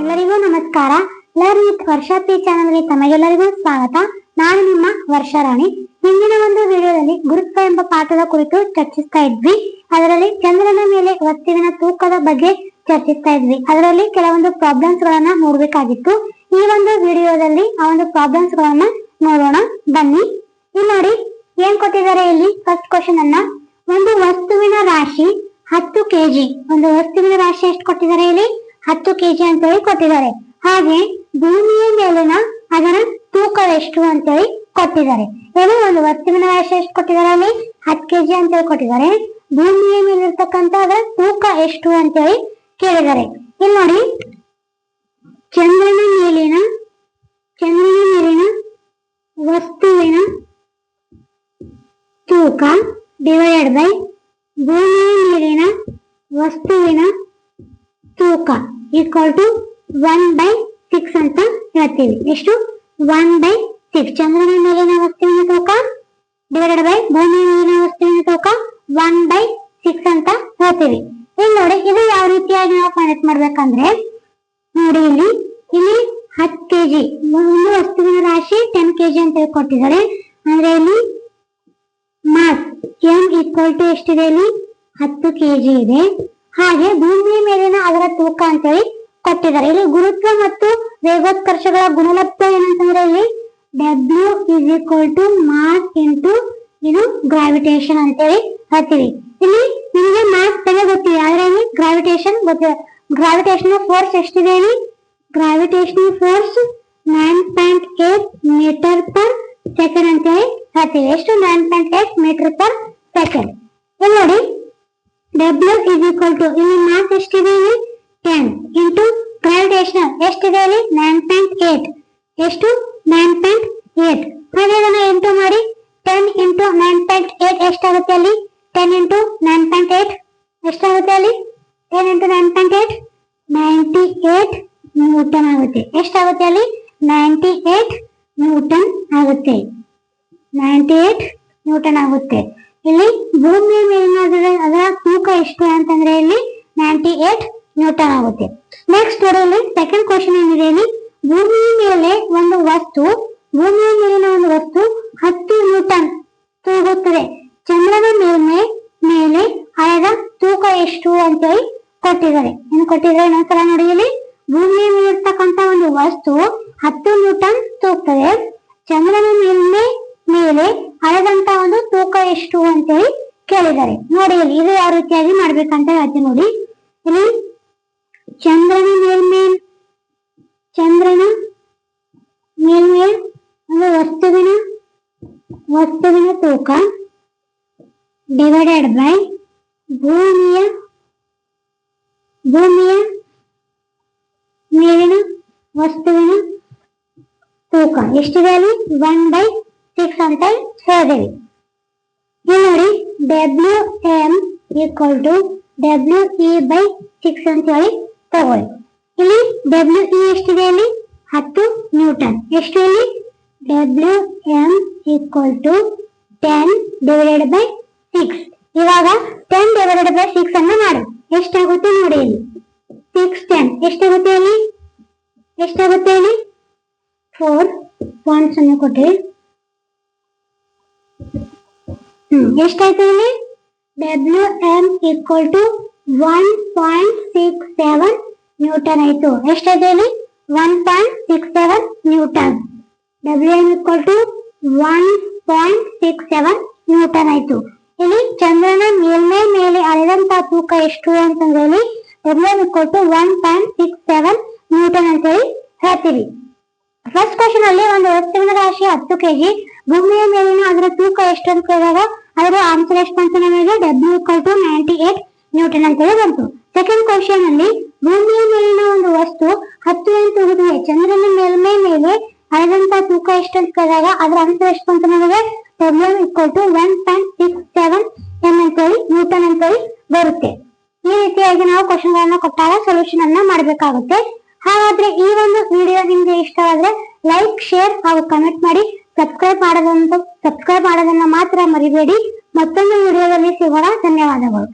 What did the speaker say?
ಎಲ್ಲರಿಗೂ ನಮಸ್ಕಾರ. Learn with ವರ್ಷ ಪಿ ಚಾನಲ್ಗೆ ತಮಗೆಲ್ಲರಿಗೂ ಸ್ವಾಗತ. ನಾನು ನಿಮ್ಮ ವರ್ಷಾರಾಣಿ ಹಿಂದಿನ ಒಂದು ವಿಡಿಯೋದಲ್ಲಿ ಗುರುತ್ವ ಎಂಬ ಪಾಠದ ಕುರಿತು ಚರ್ಚಿಸ್ತಾ ಇದ್ವಿ. ಅದರಲ್ಲಿ ಚಂದ್ರನ ಮೇಲೆ ವಸ್ತುವಿನ ತೂಕದ ಬಗ್ಗೆ ಚರ್ಚಿಸ್ತಾ ಇದ್ವಿ. ಅದರಲ್ಲಿ ಕೆಲವೊಂದು ಪ್ರಾಬ್ಲಮ್ಸ್ ಗಳನ್ನ ನೋಡ್ಬೇಕಾಗಿತ್ತು. ಈ ಒಂದು ವಿಡಿಯೋದಲ್ಲಿ ಆ ಒಂದು ಪ್ರಾಬ್ಲಮ್ಸ್ ಗಳನ್ನ ನೋಡೋಣ. ಬನ್ನಿ. ಇಲ್ಲಿ ನೋಡಿ ಏನ್ ಕೊಟ್ಟಿದ್ದಾರೆ ಇಲ್ಲಿ? ಫಸ್ಟ್ ಕ್ವಶನ್ ಅನ್ನ. ಒಂದು ವಸ್ತುವಿನ ರಾಶಿ ಹತ್ತು ಕೆಜಿ. ಒಂದು ವಸ್ತುವಿನ ರಾಶಿ ಎಷ್ಟು ಕೊಟ್ಟಿದ್ದಾರೆ ಇಲ್ಲಿ? ಹತ್ತು ಕೆಜಿ ಅಂತ ಹೇಳಿ ಕೊಟ್ಟಿದ್ದಾರೆ. ಹಾಗೆ ಭೂಮಿಯ ಮೇಲಿನ ಅದರ ಎಷ್ಟು ಅಂತ ಹೇಳಿ ಕೊಟ್ಟಿದ್ದಾರೆ. ಏನು ಒಂದು ವಸ್ತುವಿನ ರಾಶಿ ಎಷ್ಟು ಕೊಟ್ಟಿದ್ದಾರೆ ಅಲ್ಲಿ? ಹತ್ತು ಕೆಜಿ ಅಂತ ಹೇಳಿ ಕೊಟ್ಟಿದ್ದಾರೆ. ಭೂಮಿಯ ಮೇಲಿರ್ತಕ್ಕಂತ ಅದರ ತೂಕ ಎಷ್ಟು ಅಂತ ಹೇಳಿ ಕೇಳಿದ್ದಾರೆ. ಇಲ್ಲಿ ನೋಡಿ. ಚಂದ್ರನ ಮೇಲಿನ ಚಂದ್ರನ ಮೇಲಿನ ವಸ್ತುವಿನ ತೂಕ ಡಿವೈಡೆಡ್ ಬೈ ಭೂಮಿಯ ಮೇಲಿನ ವಸ್ತುವಿನ ತೂಕ equal to one by six ಅಂತ ಹೇಳ್ತೀವಿ. ಎಷ್ಟು? ಒನ್ ಬೈ ಸಿಕ್ಸ್ ಚಂದ್ರನ ಮೇಲಿನ ವಸ್ತುವಿನ ತೂಕ? ಡಿವೈಡೆಡ್ ಬೈ ಭೂಮಿಯ ಮೇಲಿನ ವಸ್ತುವಿನ ತೂಕ? ಒನ್ ಬೈ ಸಿಕ್ಸ್ ಅಂತ ಹೇಳ್ತೀವಿ. ಇಲ್ಲಿ ನೋಡಿ, ಇದು ಯಾವ ರೀತಿಯಾಗಿ ನಾವು ಕನೆಕ್ಟ್ ಮಾಡ್ಬೇಕಂದ್ರೆ, ನೋಡಿ ಇಲ್ಲಿ ಇಲ್ಲಿ ಹತ್ತು ಕೆಜಿ ಒಂದು ವಸ್ತುವಿನ ರಾಶಿ ಟೆನ್ ಕೆಜಿ ಅಂತ ಹೇಳ್ಕೊಟ್ಟಿದ್ದಾರೆ ಅಂದ್ರೆ ಇಲ್ಲಿ ಮಾಸ್ ಎಂ ಈಕ್ವಲ್ ಟು ಎಷ್ಟಿದೆ ಇಲ್ಲಿ? ಹತ್ತು ಕೆಜಿ ಇದೆ. ಹಾಗೆ ಭೂಮಿಯ ಮೇಲಿನ ಅದರ ತೂಕ ಅಂತೇಳಿ ಕೊಟ್ಟಿದ್ದಾರೆ. ಇಲ್ಲಿ ಗುರುತ್ವ ಮತ್ತು ವೇಗೋತ್ಕರ್ಷಗಳ ಗುಣಲಬ್ಧ ಏನಂತಂದ್ರೆ ಇಲ್ಲಿ W is equal to mass into ಇದು ಗ್ರಾವಿಟೇಷನ್ ಅಂತೇಳಿ ಹೇಳ್ತೀವಿ. ಇಲ್ಲಿ ನಿಮಗೆ ಮಾಸ್ ತಲೆ ಗೊತ್ತಿದೆ, ಆದ್ರೆ ಇಲ್ಲಿ ಗ್ರಾವಿಟೇಷನ್ ಗೊತ್ತಿದೆ. ಗ್ರಾವಿಟೇಷನ್ ಫೋರ್ಸ್ ಎಷ್ಟಿದೆ ಇಲ್ಲಿ? Gravitational force nine point eight metre per second ಅಂತ ಹೇಳಿ ಹೇಳ್ತೀವಿ. ಎಷ್ಟು nine point eight metre per second ಇಲ್ಲಿ ನೋಡಿ ಡಬ್ಲ್ಯೂ ಇಸ್ ಈಕ್ವಲ್ ಟು ಇಲ್ಲಿ ಮಾಸ್ ಎಷ್ಟಿದೆ ಇಲ್ಲಿ? ಟೆನ್ ಇಂಟು ಗ್ರಾವಿಟೇಷನಲ್ ಎಷ್ಟಿದೆ ಇಲ್ಲಿ? ನೈನ್ ಪಾಯಿಂಟ್ ಏಟ್ ಎಷ್ಟು? ನೈನ್ ಪಾಯಿಂಟ್ ಏಟ್ ಹಾಗೆ ಇದನ್ನ ಇಂಟು ಮಾಡಿ. Ten into nine point eight ಎಷ್ಟಾಗುತ್ತೆ ಅಲ್ಲಿ? Ten into nine point eight ಎಷ್ಟಾಗುತ್ತೆ ಅಲ್ಲಿ? Ten into nine point eight ninety eight newton ಆಗುತ್ತೆ. ಎಷ್ಟಾಗುತ್ತೆ ಅಲ್ಲಿ? ನೈಂಟಿ ಏಟ್ ನ್ಯೂಟನ್ ಆಗುತ್ತೆ. ನೈಂಟಿ ಏಟ್ ನ್ಯೂಟನ್ ಆಗುತ್ತೆ. ಇಲ್ಲಿ ಭೂಮಿಯ ಮೇಲಿನ ಅದರ ಅದರ ತೂಕ ಎಷ್ಟು ಅಂತಂದ್ರೆ ಇಲ್ಲಿ ನೈಂಟಿ ಏಟ್ ನ್ಯೂಟನ್ ಆಗುತ್ತೆ. ನೆಕ್ಸ್ಟ್ ನೋಡಿ ಸೆಕೆಂಡ್ ಕ್ವಶನ್ ಏನಿದೆ ಇಲ್ಲಿ? ಭೂಮಿಯ ಮೇಲೆ ಒಂದು ವಸ್ತು, ಭೂಮಿಯ ಮೇಲಿನ ಒಂದು ವಸ್ತು ಹತ್ತು ನ್ಯೂಟನ್ ತೂಗುತ್ತದೆ. ಚಂದ್ರನ ಮೇಲ್ಮೆ ಮೇಲೆ ಅದರ ತೂಕ ಎಷ್ಟು ಅಂತೇಳಿ ಕೊಟ್ಟಿದ್ದಾರೆ. ಏನು ಕೊಟ್ಟಿದ್ದಾರೆ ನಂತರ ನೋಡಿ ಇಲ್ಲಿ. ಭೂಮಿಯ ಮೇಲಿರ್ತಕ್ಕಂತ ಒಂದು ವಸ್ತು ಹತ್ತು ನ್ಯೂಟನ್ ತೂಗ್ತದೆ. ಚಂದ್ರನ ಮೇಲ್ಮೆ ಮೇಲೆ ಅಳೆದಂತ ಒಂದು ತೂಕ ಎಷ್ಟು ಅಂತ ಹೇಳಿ ಕೇಳಿದ್ದಾರೆ. ನೋಡಿ ಇಲ್ಲಿ ಇದು ಯಾವ ರೀತಿಯಾಗಿ ಮಾಡ್ಬೇಕಂತ ಹೇಳ್ತೀನಿ ನೋಡಿ. ಇಲ್ಲಿ ಚಂದ್ರನ ಮೇಲ್ಮೈ ಚಂದ್ರನ ಮೇಲ್ಮೈ ಒಂದು ವಸ್ತುವಿನ ವಸ್ತುವಿನ ತೂಕ ಡಿವೈಡೆಡ್ ಬೈ ಭೂಮಿಯ ಭೂಮಿಯ ಮೇಲಿನ ವಸ್ತುವಿನ ತೂಕ. ಎಷ್ಟಿದೆ ಅಲ್ಲಿ? ಒನ್ ಬೈ ಸಿಕ್ಸ್ ಅಂತ ಹೇಳಿದೇವಿ ಇಲ್ಲಿ ನೋಡಿ W M equal to W E by six ಅಂತ ಹೇಳಿ ತಗೊಳ್ಳಿ ಇಲ್ಲಿ ಡಬ್ಲ್ಯೂ ಇ ಎಷ್ಟಿದೆ ಇಲ್ಲಿ? ಹತ್ತು ನ್ಯೂಟನ್. ಎಷ್ಟು ಇಲ್ಲಿ? W M equal to ten divided by six ಇವಾಗ ಟೆನ್ ಡಿವೈಡೆಡ್ ಬೈ ಸಿಕ್ಸ್ ಅನ್ನ ಮಾಡಿ. ಎಷ್ಟಾಗುತ್ತೆ ನೋಡಿ ಇಲ್ಲಿ. ಸಿಕ್ಸ್ ಟೆನ್ ಎಷ್ಟಾಗುತ್ತೆ ಇಲ್ಲಿ? ಎಷ್ಟಾಗುತ್ತೆ ಇಲ್ಲಿ? ಫೋರ್ ಪಾಯಿಂಟ್ಸ್ ಅನ್ನು ಕೊಟ್ಟಿವಿ ಹ್ಮ್ ಎಷ್ಟಾಯ್ತು ಇಲ್ಲಿ W M equal to one point six seven newton ಆಯ್ತು ಎಷ್ಟಾಯ್ತು ಇಲ್ಲಿ one point six seven newton W M to one point six seven newton ಆಯ್ತು ಇಲ್ಲಿ ಚಂದ್ರನ ಮೇಲ್ಮೈ ಮೇಲೆ ಅಳೆದಂತಹ ತೂಕ ಎಷ್ಟು ಅಂತಂದ್ರೆ W M to one point six seven newton ಅಂತ ಹೇಳಿ ಹೇಳ್ತೀವಿ. ಫಸ್ಟ್ ಕ್ವಶನ್ ಅಲ್ಲಿ ಒಂದು ವಸ್ತುವಿನ ರಾಶಿ ಹತ್ತು ಕೆಜಿ. ಭೂಮಿಯ ಮೇಲಿನ ಅದರ ತೂಕ ಎಷ್ಟು ಅಂತ ಕೇಳಿದಾಗ ಅದರ ಆನ್ಸರ್ ಎಷ್ಟು ಅಂತ ನಮಗೆ W equal to ninety eight newton ಅಂತ ಹೇಳಿ ಬಂತು. ಸೆಕೆಂಡ್ ಕ್ವಶನ್ ಅಲ್ಲಿ ಭೂಮಿಯ ಮೇಲಿನ ಒಂದು ವಸ್ತು ಹತ್ತು ಎಂತ ತೂಗುತ್ತದೆ ಚಂದ್ರನ ಮೇಲ್ಮೈ ಮೇಲೆ ಅದರಂತ ತೂಕ ಎಷ್ಟು ಅಂತ ಕೇಳಿದಾಗ ಅದರ ಆನ್ಸರ್ ಎಷ್ಟು ಅಂತ ನಮಗೆ W equal to one point six seven M ಅಂತೇಳಿ ನ್ಯೂಟನ್ ಅಂತೇಳಿ ಬರುತ್ತೆ. ಈ ರೀತಿಯಾಗಿ ನಾವು ಕ್ವಶನ್ ಗಳನ್ನ ಕೊಟ್ಟಾಗ ಸೊಲ್ಯೂಷನ್ ಅನ್ನ ಮಾಡಬೇಕಾಗುತ್ತೆ. ಹಾಗಾದ್ರೆ ಈ ಒಂದು ವಿಡಿಯೋ ನಿಮ್ಗೆ ಇಷ್ಟವಾದ್ರೆ ಲೈಕ್ ಶೇರ್ ಹಾಗೂ ಕಮೆಂಟ್ ಮಾಡಿ. ಸಬ್ಸ್ಕ್ರೈಬ್ ಮಾಡೋದಂತ ಸಬ್ಸ್ಕ್ರೈಬ್ ಮಾಡೋದನ್ನ ಮಾತ್ರ ಮರಿಬೇಡಿ. ಮತ್ತೊಂದು ವಿಡಿಯೋದಲ್ಲಿ ಸಿಗೋಣ. ಧನ್ಯವಾದಗಳು.